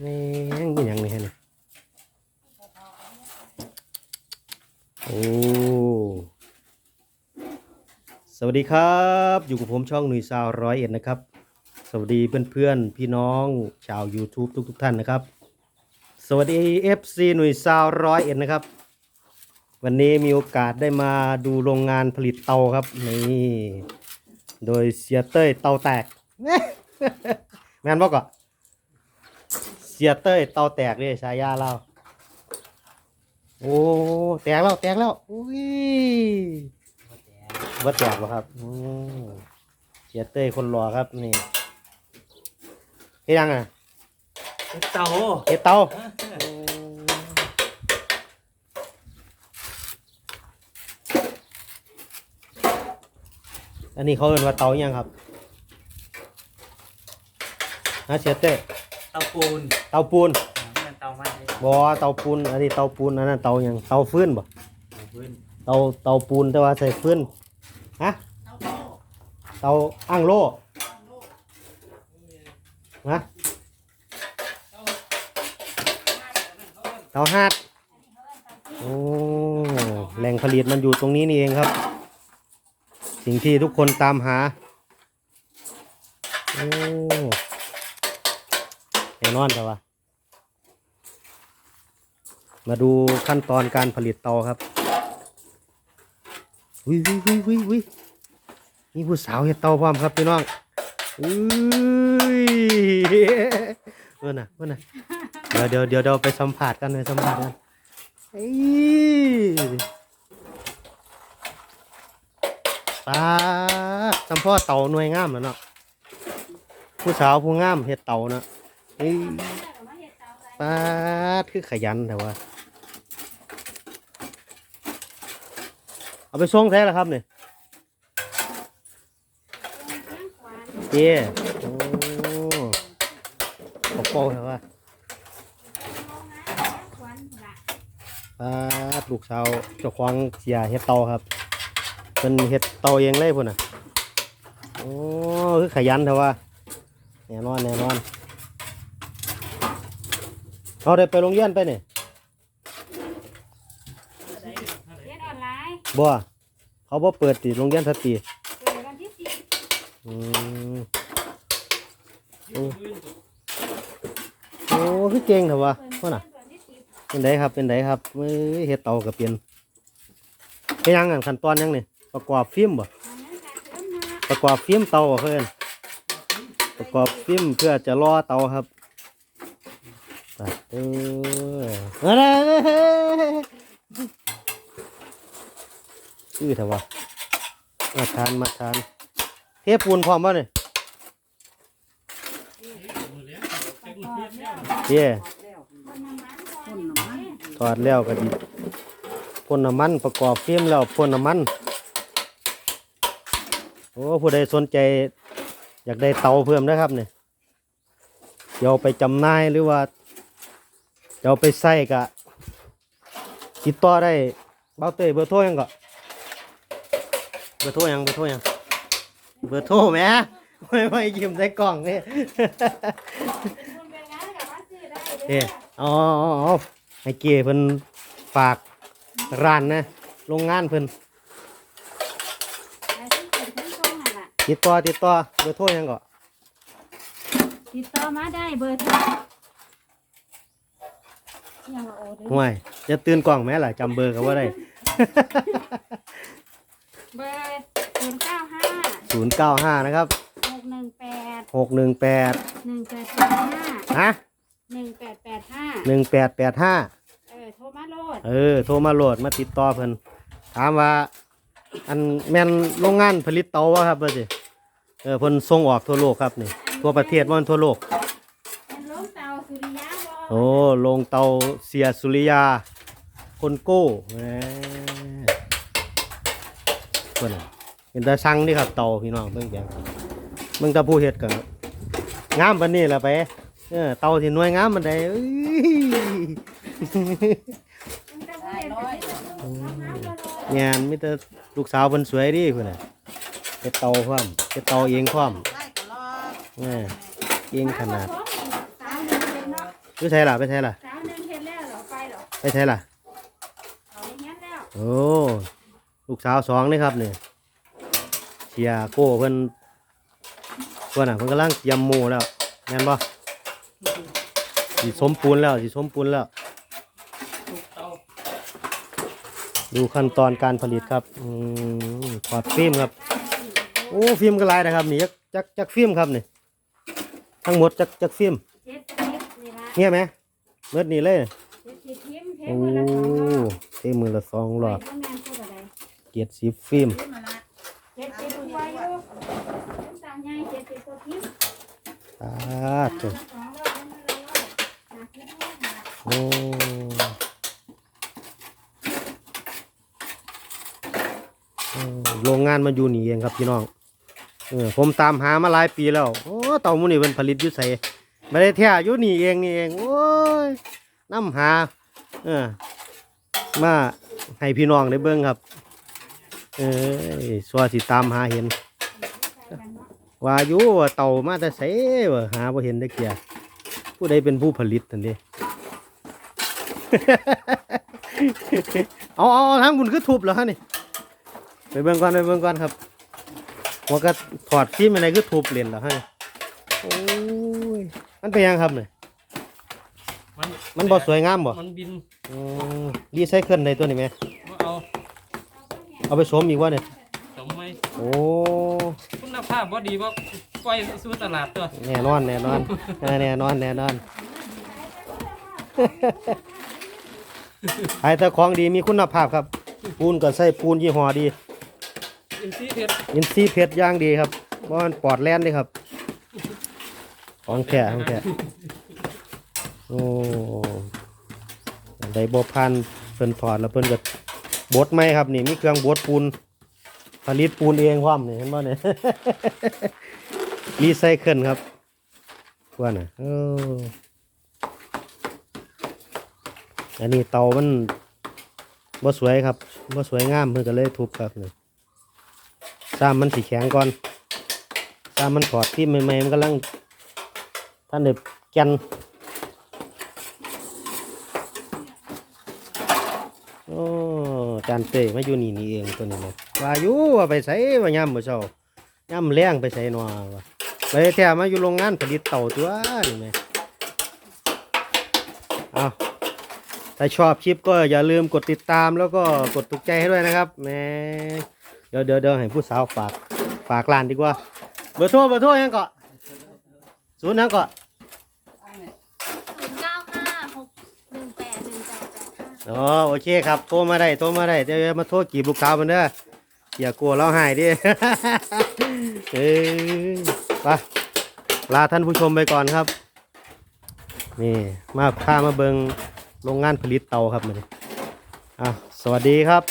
แม่งเป็นยังนี่ฮะนี่โอ้สวัสดีครับ อยู่กับผมช่องหนุ่ยซาวร้อยเอ็ดนะครับ สวัสดีเพื่อนๆ พี่น้องชาว YouTube ทุกๆท่านนะครับ สวัสดี FC หนุ่ยซาวร้อยเอ็ดนะครับ วันนี้มีโอกาสได้มาดูโรงงานผลิตเตาครับนี่ โดยเสียเต้ยเตาแตก แม่นบอกก่อนเสียเต้ยเตาแตกเลยชายาเราโอ้แตกแล้วแตกแล้วอุ้ยว่าแตกแล้วครับอืมเสียเต้ยคนรอครับนี่เฮ็ดยังอะเต่าเฮ็ดเตา อันนี้เขาเรียกว่าเตาอิหยังครับฮะเสียเต้ยเต่าปูนเตาปูนมันเต่ามันเลยบ่เตาปูนอันนี้เตาปูนอันนั้นเตาหยังเตาฟืนบ่พื้นเตาเตาปูนแต่ว่าใส่ฟืนฮะเตาอ่างโลฮะเตาฮาดโอ้แหล่งผลิตมันอยู่ตรงนี้นี่เองครับ สิ่งที่ทุกคนตามหา โอ้แน่นอนแต่ว่า มาดูขั้นตอนการผลิตเตาครับวิวิวิวิวินี่ผู้สาวเห็ดเตาพร้อมครับพี่น้องอุ้ยเพื่อนน่ะเพื่อนน่ะเดี๋ยวเดี๋ยวเดี๋ยวเราไปสัมผัสกันเลยสัมผัสกันเอ้ย ปาดสัมพ่อเต่าหน่วยงามแล้วเนาะผู้สาวผู้งามเห็ดเต่าเนาะเอ้ยปาดคือขยันแต่ว่า เอาไปส่งแท้แล้วครับเนี่ยเจ้โอ้ปอกโป้เหรอวะปาดลูกสาวเจ้าของเสียเฮ็ดเต่าครับ เป็นเฮ็ดเตาเองเลยพุ่นน่ะโอ้คือขยันเถอะวะแน่นอนแน่นอนเอาได้ไปโรงเรียนไปเนี่ยเรียนออนไลน์บ่เขาบ่เปิดติโรงเรียนสตรีเปิดวันที่สิบอืมโอ้โอ้คือเก่งเถอะวะเปิดพ่อน่ะ วันที่สิบเป็นไดครับเป็นไดครับเอ้ยเฮ็ดเตาก็เปลี่ยนเป็นหยังอันขั้นตอนหยังนี่ ประกอบฟิล์มบ่อันนั้นการเริ่มนะประกอบฟิล์มเตาบ่เพิ่นประกอบฟิล์มเพื่อจะรอเตาครับไปเอออะไรชื่อเถอะวะมาทานมาทานเทปูนพร้อมบ่เนี่ยประกอบแล้วเย่คนน้ำมันก่อนถอดแล้วก็ดิพ่นน้ำมันประกอบฟิล์มแล้วพ่นน้ำมัน โอ้ผู้ใดสนใจอยากได้เตาเพิ่มนะครับเนี่ยเดี๋ยวเอาไปจำหน่ายหรือว่าเดี๋ยวเอาไปใส่กะติดต่อได้เบ้าเต้ยเบอร์โทรยังก็เบอร์โทรยังเบอร์โทรยังเบอร์โทรแหม่ไม่ไม่ยิ้มใส่กล่องนี่คุณเป็นงานกับว่าซื้อได้เอ๊ะเอาเอาเอาให้เกียเพิ่นฝากร้านนะโรงงานเพิ่น แต่ที่เปิดทั้งช่องนั่นแหละ ติดต่อติดต่อเบอร์โทรยังก็ติดต่อมาได้เบอร์โทรยังว่าโอ้เด้อห่วยจะตื่นกล่องแม่ล่ะจำเบอร์ก็ว่าได้ เบอร์ศูนย์เก้าห้าศูนย์เก้าห้านะครับ หกหนึ่งแปดหกหนึ่งแปดหนึ่งแปดแปดห้าฮะหนึ่งแปดแปดห้าหนึ่งแปดแปดห้าเออโทรมาโลดเออ โทรมาโหลดมาติดต่อเพิ่นถามว่า อันแม่นโรงงานผลิตเตาวะครับเพิ่นสิ เออเพิ่นส่งออกทั่วโลกครับนี่ทั่วประเทศว่ามันทั่วโลก เป็นลงเตาสุริยะบอโอ้โรงเตาเสียสุริยา คนโก้แหมเพิ่นน่ะเป็นตาสั่งนี่ครับเตาพี่น้องเบิ่งจังเบิ่งตาผู้เฮ็ดก็งามปานนี้ล่ะไปเออเตาที่หน่วยงามมันได้เอ้ยได้ร้อยงานมีแต่ลูกสาวเพิ่นสวยดีเพิ่นน่ะไปเฮ็ดเตาพร้อมเฮ็ดเตาเองพร้อมไล่ตลอดแม่เองขนาดสาวหนึ่งเห็นเนาะไปใช่ล่ะไปใช่ล่ะสาวหนึ่งเห็นแล้วเหรอไปเหรอไปใช่ล่ะเอาอย่างนั้นแล้วโอ้ลูกสาวสองนี่ครับเนี่ยเชียร์โก้เพิ่นเพิ่นอะเพิ่นกำลังเตรียมหมูแล้วแม่นบ่สิสมปูนแล้วสิสมปูนแล้วถูกเตาดูขั้นตอนการผลิตครับอืมถอดฟิล์มครับ โอ้ฟิล์มก็หลายนะครับนี่จักจักจักฟิล์มครับนี่ทั้งหมดจักจักฟิล์มเจ็ดสิบนี่ละเงี้ยไหมเมื่อนี้เลยเจ็ดสิบพิมพ์เทโอ้มือละสองรอบเทมือละสองรอบไปก็แม่นพูดอะไรเกียรติสิบฟิล์มซื้อมาละเจ็ดสิบกว่าอยู่เป็นสาวใหญ่เจ็ดสิบกว่าพิมพ์สาสธุองรอบเป็นมือละรอบหาพิมพ์หาโอ้เออ โรงงานมันอยู่นี่เองครับพี่น้องเออผมตามหามาหลายปีแล้วโอ้เต่ามูนี่เป็นผลิตยู่ใส่ไม่ได้แท้ยู่นี่เองนี่เองโอ้ยน้ำหา เออ มาให้พี่น้องได้เบิ่งครับ เออสัวสิตามหาเห็น ว่าะว่าอยู่ว่าเต่ามาแต่ไสว่าหาบ่เห็นได้เกียผู้ใดเป็นผู้ผลิตนั่นด้เอาเอาเอาทางบุญคือทุบเหรอฮะนี่ ไปเบิ่งก่อนไปเบิ่งก่อนครับหัวก็ถอดฟิล์มอะไรคือทุบเหรียญเหรอฮะนี่โอ้ยมันเป็นยังครับเนี่ยมันมันบ่สวยงามบ่มันบินอืมรีไซเคิลในตัวนี้ไหมมาเอาเอาไปสวมอีกว่าเนี่ยสมไหมโอ้คุณภาพว่าดีว่าปล่อยสู่ตลาดตัวแน่นอนแน่นอนเออแน่นอนแน่นอนไอ้แต่ของดีมีคุณภาพครับ ปูนก็ใส่ปูนยี่ห้อดี อินซีเพชรอินซีย์เพชรย่างดีครับเพราะมันปลอดแล่นด้ครับของแท้ของแท้โอ้ได้บ่พันเพิ่นถอดแล้วเพิ่นก็บดไหมครับนี่มีเครื่องบดปูนผลิตปูนเองพร้อมนี่เห็นบ่เนี่ยรีไซเคิลครับว่าน่ะอออันนี้เตามันบ่สวยครับบ่สวยงามเพิ่นก็เลยทุบครับนี่ ซ้ำมันสีแข็งก่อนซ้ำมันถอดที่ใหม่ๆมันกำลังท่านเด็บแกนโอ้จานเต้มาอยู่นี่นี่เองตัวนี้นะว่าอยู่ว่าไปใส่ว่าย่ำบ่เช้าย่ำแรงไปใส่นัวว่าไปแท้มาอยู่โรงงานผลิตเต่าตัวนี่แหมเอาถ้าชอบคลิปก็อย่าลืมกดติดตามแล้วก็กดถูกใจให้ด้วยนะครับแหม เดี๋ยวเดี๋ยวเดี๋ยวให้ผู้สาวฝากฝากร้านดีกว่า เบอร์โทรเบอร์โทรยังเกาะศูนย์ยังเกาะศูนย์เก้าห้าหกหนึ่งแปดหนึ่งแปดแปดห้าอ๋อโอเคครับโทรมาได้โทรมาได้เดี๋ยวมาโทรจีบลูกสาวมันเด้ออย่ากลัวเราหายดิ เอ้ยไปลาท่านผู้ชมไปก่อนครับ นี่มาพามาเบิงโรงงานผลิตเตาครับมันอะสวัสดีครับ